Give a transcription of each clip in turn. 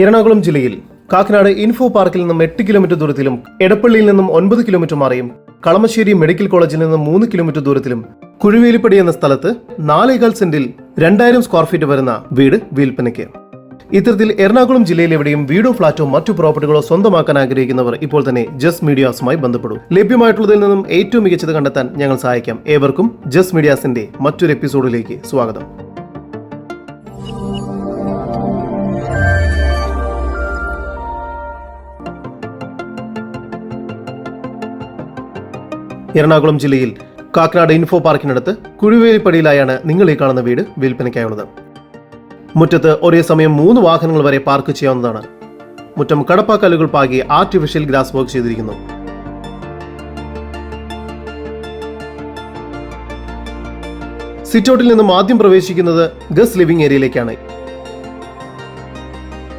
എറണാകുളം ജില്ലയിൽ കാക്കനാട് ഇൻഫോ പാർക്കിൽ നിന്നും എട്ട് കിലോമീറ്റർ ദൂരത്തിലും എടപ്പള്ളിയിൽ നിന്നും ഒൻപത് കിലോമീറ്റർ മാറിയും കളമശ്ശേരി മെഡിക്കൽ കോളേജിൽ നിന്നും മൂന്ന് കിലോമീറ്റർ ദൂരത്തിലും കുഴുവേലിപ്പടി എന്ന സ്ഥലത്ത് നാലേകാൽ സെന്റിൽ രണ്ടായിരം സ്ക്വയർ ഫീറ്റ് വരുന്ന വീട് വിൽപ്പനയ്ക്ക്. ഇത്തരത്തിൽ എറണാകുളം ജില്ലയിൽ എവിടെയും വീടോ ഫ്ളാറ്റോ മറ്റു പ്രോപ്പർട്ടികളോ സ്വന്തമാക്കാൻ ആഗ്രഹിക്കുന്നവർ ഇപ്പോൾ തന്നെ ജസ് മീഡിയാസുമായി ബന്ധപ്പെടും. ലഭ്യമായിട്ടുള്ളതിൽ നിന്നും ഏറ്റവും മികച്ചത് കണ്ടെത്താൻ ഞങ്ങൾ സഹായിക്കാം. ഏവർക്കും ജസ് മീഡിയാസിന്റെ മറ്റൊരു എപ്പിസോഡിലേക്ക് സ്വാഗതം. എറണാകുളം ജില്ലയിൽ കാക്കനാട് ഇൻഫോ പാർക്കിനടുത്ത് കുഴുവേലിപ്പടിയിലായാണ് നിങ്ങൾ ഈ കാണുന്ന വീട് വിൽപ്പനയ്ക്കായുള്ളത്. മുറ്റത്ത് ഒരേ സമയം മൂന്ന് വാഹനങ്ങൾ വരെ പാർക്ക് ചെയ്യാവുന്നതാണ്. മുറ്റം കടപ്പാക്കല്ലുകൾ പാകി ആർട്ടിഫിഷ്യൽ ഗ്രാസ് വർക്ക് ചെയ്തിരിക്കുന്നു. സിറ്റൗട്ടിൽ നിന്നും ആദ്യം പ്രവേശിക്കുന്നത് ഗസ് ലിവിംഗ് ഏരിയയിലേക്കാണ്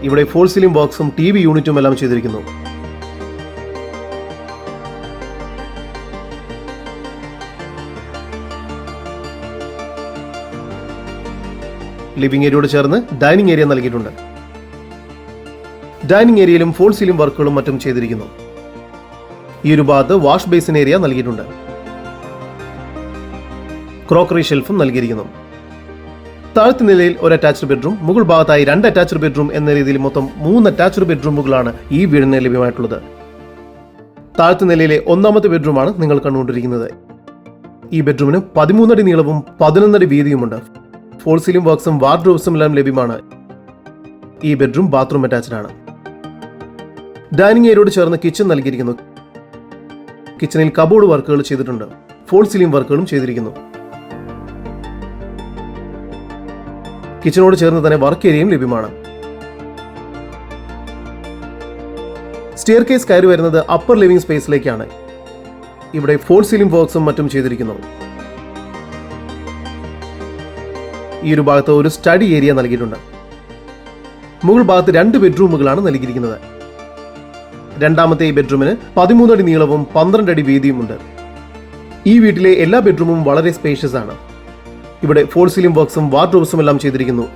ഇവിടെ ഫോൾ സീലിംഗ് ബോക്സും ടി വി യൂണിറ്റും എല്ലാം ചെയ്തിരിക്കുന്നു. ലിവിംഗ് ഏരിയയോട് ചേർന്ന് ഡൈനിങ് ഏരിയ നൽകിയിട്ടുണ്ട്. ഡൈനിങ് ഏരിയയിലും ഫോൾ സീലിംഗ് വർക്കുകളും മറ്റും ചെയ്തിരിക്കുന്നു. ഈ ഒരു ഭാഗത്ത് വാഷ് ബേസിൻ ഏരിയ നൽകിയിട്ടുണ്ട്. ക്രോക്കറി ഷെൽഫും നൽകിയിരിക്കുന്നു. താഴത്തെ നിലയിൽ ഒരു അറ്റാച്ച്ഡ് ബെഡ്റൂം മുകൾ ഭാഗത്തായി രണ്ട് അറ്റാച്ച്ഡ് ബെഡ്റൂം എന്ന രീതിയിൽ മൊത്തം മൂന്ന് അറ്റാച്ച്ഡ് ബെഡ്റൂമുകളാണ് ഈ വീടിന് ലഭ്യമായിട്ടുള്ളത്. താഴത്തെ നിലയിലെ ഒന്നാമത്തെ ബെഡ്റൂമാണ് നിങ്ങൾ കണ്ടുകൊണ്ടിരിക്കുന്നത്. ഈ ബെഡ്റൂമിന് പതിമൂന്നടി നീളവും പതിനൊന്നടി വീതിയുമുണ്ട്. ഫോൾ സീലിംഗ് വർക്ക്സും വാർഡ്രോബ്സും എല്ലാം ലഭ്യമാണ്. ഈ ബെഡ്റൂം ബാത്റൂം അറ്റാച്ച്ഡ് ആണ്. ഡൈനിങ് ഏരിയയോട് ചേർന്ന് കിച്ചൺ നൽകിയിരിക്കുന്നു. കിച്ചണിൽ കബോർഡ് വർക്കുകൾ ചെയ്തിട്ടുണ്ട്. ഫോൾ സീലിംഗ് വർക്കുകളും ചെയ്തിരിക്കുന്നു. കിച്ചണോട് ചേർന്ന് തന്നെ വർക്ക് ഏരിയയും ലഭ്യമാണ്. സ്റ്റെയർ കേസ് കയറി വരുന്നത് അപ്പർ ലിവിംഗ് സ്പേസിലേക്കാണ് ഇവിടെ ഫോൾ സീലിംഗ് വർക്ക്സും മറ്റും ചെയ്തിരിക്കുന്നു. ഈ ഒരു ഭാഗത്ത് ഒരു സ്റ്റഡി ഏരിയ നൽകിയിട്ടുണ്ട്. മുകൾ ഭാഗത്ത് രണ്ട് ബെഡ്റൂമുകളാണ് നൽകിയിരിക്കുന്നത്. രണ്ടാമത്തെ ഈ ബെഡ്റൂമിന് പതിമൂന്നടി നീളവും പന്ത്രണ്ട് അടി വീതിയുമുണ്ട് ഈ വീട്ടിലെ എല്ലാ ബെഡ്റൂമും വളരെ സ്പേഷ്യസ് ആണ്. ഇവിടെ ഫോൾ സീലിംഗ് വർക്ക്സും വാർഡ്രോബ്സും എല്ലാം ചെയ്തിരിക്കുന്നു.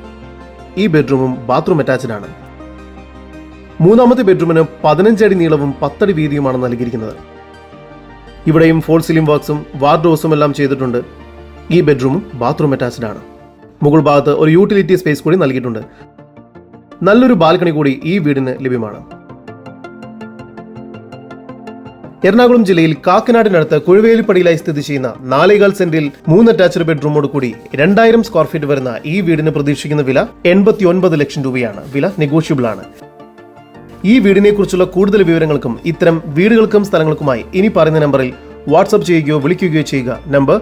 ഈ ബെഡ്റൂമും ബാത്റൂം അറ്റാച്ച്ഡ് ആണ്. മൂന്നാമത്തെ ബെഡ്റൂമിന് പതിനഞ്ചടി നീളവും പത്തടി വീതിയുമാണ് നൽകിയിരിക്കുന്നത്. ഇവിടെയും ഫോൾ സീലിംഗ് വർക്ക്സും വാർഡ്രോബ്സും എല്ലാം ചെയ്തിട്ടുണ്ട്. ഈ ബെഡ്റൂമും ബാത്റൂം അറ്റാച്ച്ഡ് ആണ്. മുകൾ ഭാഗത്ത് ഒരു യൂട്ടിലിറ്റി സ്പേസ് കൂടി നൽകിയിട്ടുണ്ട്. നല്ലൊരു ബാൽക്കണി കൂടി ഈ വീടിന് ലഭ്യമാണ്. എറണാകുളം ജില്ലയിൽ കാക്കനാടിനടുത്ത് കുഴുവേലിപ്പടിയിലായി സ്ഥിതി ചെയ്യുന്ന നാലേകാൽ സെന്റിൽ മൂന്ന് അറ്റാച്ച്ഡ് ബെഡ്റൂമോട് കൂടി രണ്ടായിരം സ്ക്വയർ ഫീറ്റ് വരുന്ന ഈ വീടിന് പ്രതീക്ഷിക്കുന്ന വില എൺപത്തി ഒൻപത് ലക്ഷം രൂപയാണ്. വില നെഗോഷ്യബിൾ ആണ്. ഈ വീടിനെ കുറിച്ചുള്ള കൂടുതൽ വിവരങ്ങൾക്കും ഇത്തരം വീടുകൾക്കും സ്ഥലങ്ങൾക്കുമായി ഇനി പറയുന്ന നമ്പറിൽ വാട്സപ്പ് ചെയ്യുകയോ വിളിക്കുകയോ ചെയ്യുക. Number